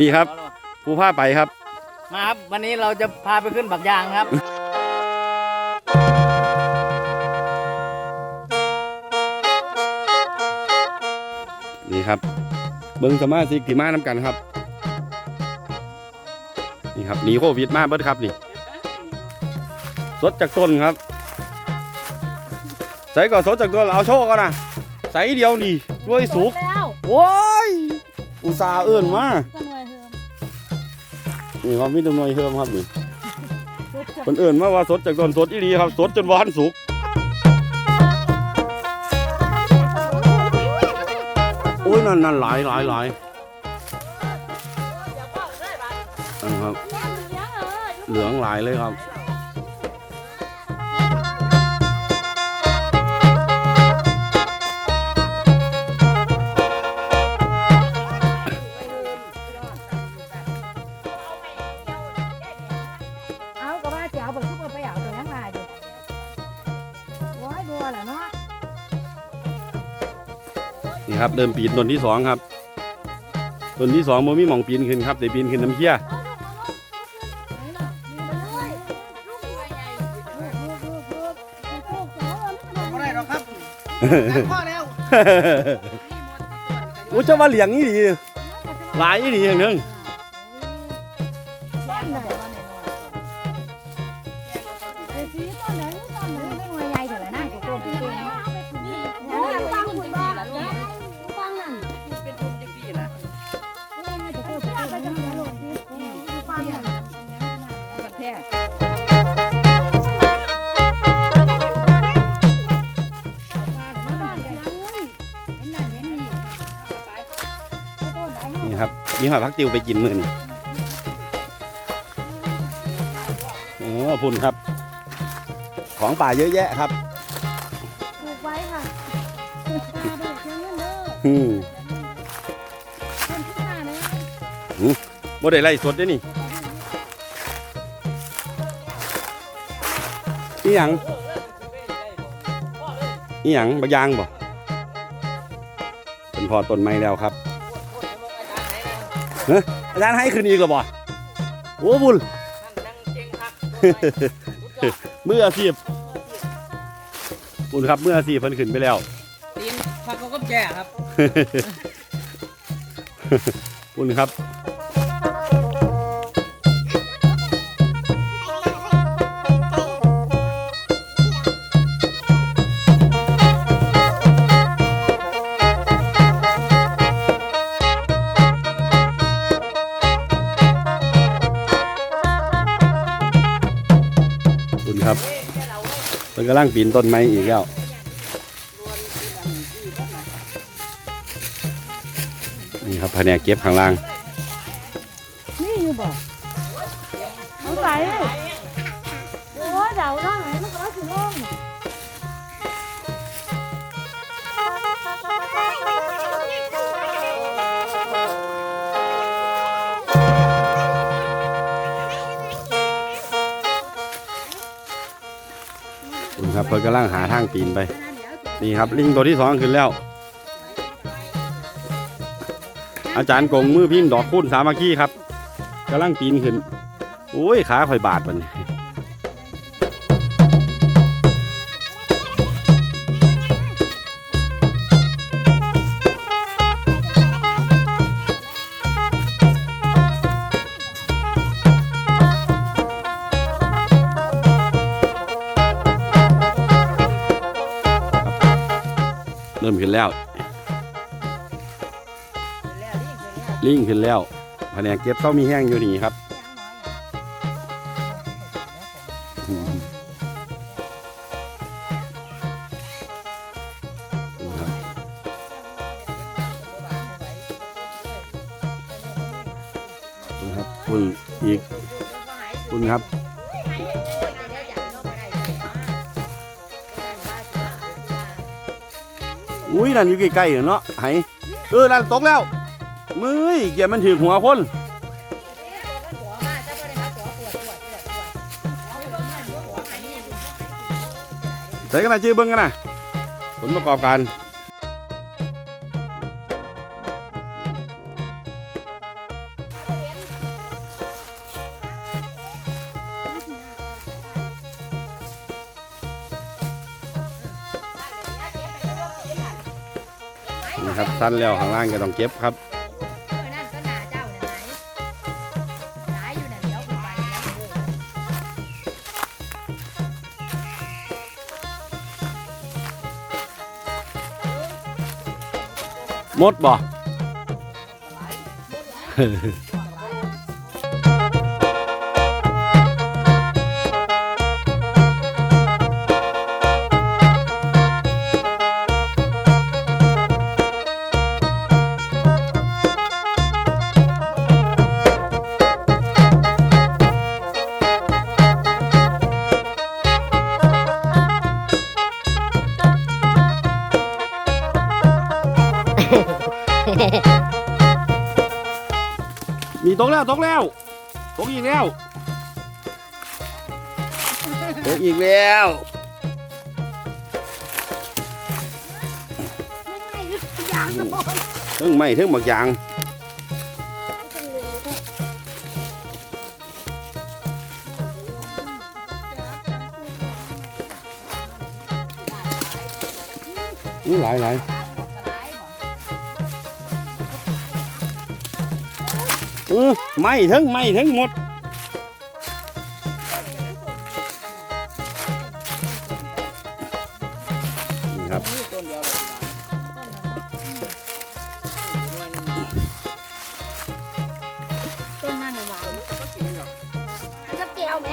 นี่ครับ ผู้พาไปครับ มาครับ วันนี้เราจะพาไปขึ้นบักยางครับ นี่ครับ เบิ้งสมาชิกที่มาน้ำกันครับ นี่ครับหนีโควิดมาเบิดครับนี่สดจากต้นครับ ใส่ก่อนสดจากต้นเอาโชว์ก่อนนะใส่เดียวนี่ด้วยสุกแล้วโว้ยอุตส่าห์เอื้อนมาก็ห นี่ครับมีแตำนวยเฮิมครับนี่คนเอื่นมาว่าสดจากต้นสดอีดีครับ สดจนหวานสุกโอ้ยนั่นนั่นหลายหลายหลายนั่นครับ เหลืองหลายเลยครับ ครับเดิมปีนต้นที่สองครับต้นที่สองโมมีหมองปีนขึ้นครับแต่ปีนขึ้นน้ำเชี่ยไม่ได้หรอกครับพ่อแล้วโอ้เจ้าว่าเหลียงนี่ดีหลายนี่ดีอย่างหนึง มีหอยพักติวไปกินมื้อนี่โอ้พุ่นครับ ของป่าเยอะแยะครับปลูกไว้ค่ะตาเด็กยังเงินเด้ออืมคนที่มาเลยบ่ได้ไล่สดเด้นี่อีหยังอีหยังบักยางบ่เป็นพอต้นไม้แล้วครับ เฮ้ยอาจารย์ให้คืนอีกเหรอบ่โอ้บุญนั่งเก่งครับมืออาชีพบุญครับมืออาชีพเพิ่นขึ้นไปแล้วตีนพักก็แก่ครับบุญครับ กำลังปีนต้นไม้อีกแล้วนี่ครับแผนกเก็บข้างล่าง นี่อยู่บ่เอาใส่โอ้ยเดาได้ไหนมันก็ถึงห้อง พิ่นกำลังหาทางปีนไป นี่ครับ ลิงตัวที่สองขึ้นแล้ว อาจารย์กงมือพิมพ์ดอกคูณสามัคคีครับกำลังปีนขึ้นโอ้ยขาข่อยบาดมัน ขึ้นแล้ว ลิงขึ้นแล้วแผนกเก็บเข้ามีแห้งอยู่นี่ครับนะครับนี่ครับคุณอีกคุณครับ อุ้ยนั่นอยู่ใกล้ๆเนาะไห้เออนั่นตกแล้วมือเกียมันถือหัวคนใส่กันนะชื่อเบิ้งกันนะผลประกอบการ นะครับสั้นแล้วข้างล่างก็ต้องเก็บครับมดบ่ มีตกแล้วตกแล้วตกอีกแล้วตกอีกแล้วไม่ไม่ทุกอย่างนะพ่อถึงไม่ถึงบักยางนี่หลายหลาย เออไม่ถึงไม่ถึงหมดนี่ครับนี่ต้นเดียวเลยหน่วยหนึ่งต้นนั่นน่ะหวานก็กินหรอกจะแก้วไหม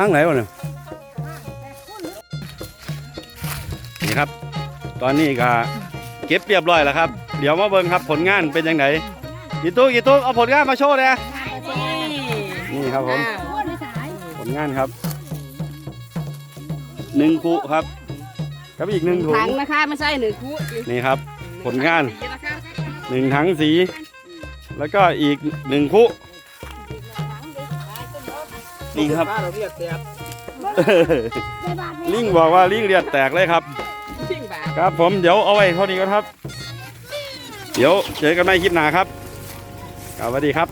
ห้างไหนวะเนี่ยแต่คุณนี่ครับ ตอนนี้ก็เก็บเรียบร้อยแล้วครับ เดี๋ยวมาเบิ่งครับผลงานเป็นยังไงกี่ตู้กี่ตู้เอาผลงานมาโชว์เลยนี่ครับผมพูดในสายผลงานครับหนึ่งคุครับครับอีกหนึ่งถุงถังนะคะไม่ใช่หนึ่งคู่นี่ครับ ผลงานสีนะคะหนึ่งถังสี แล้วก็อีกหนึ่งคุ นี่ครับป้าเราเรียกเสียบในบาทลิงบอกว่าลิงเลียดแตกเลยครับชิงบาทครับผมเดี๋ยวเอาไว้เท่านี้ก่อนครับ เดี๋ยวเจอกันใหม่คลิปหน้าครับครับสวัสดีครับ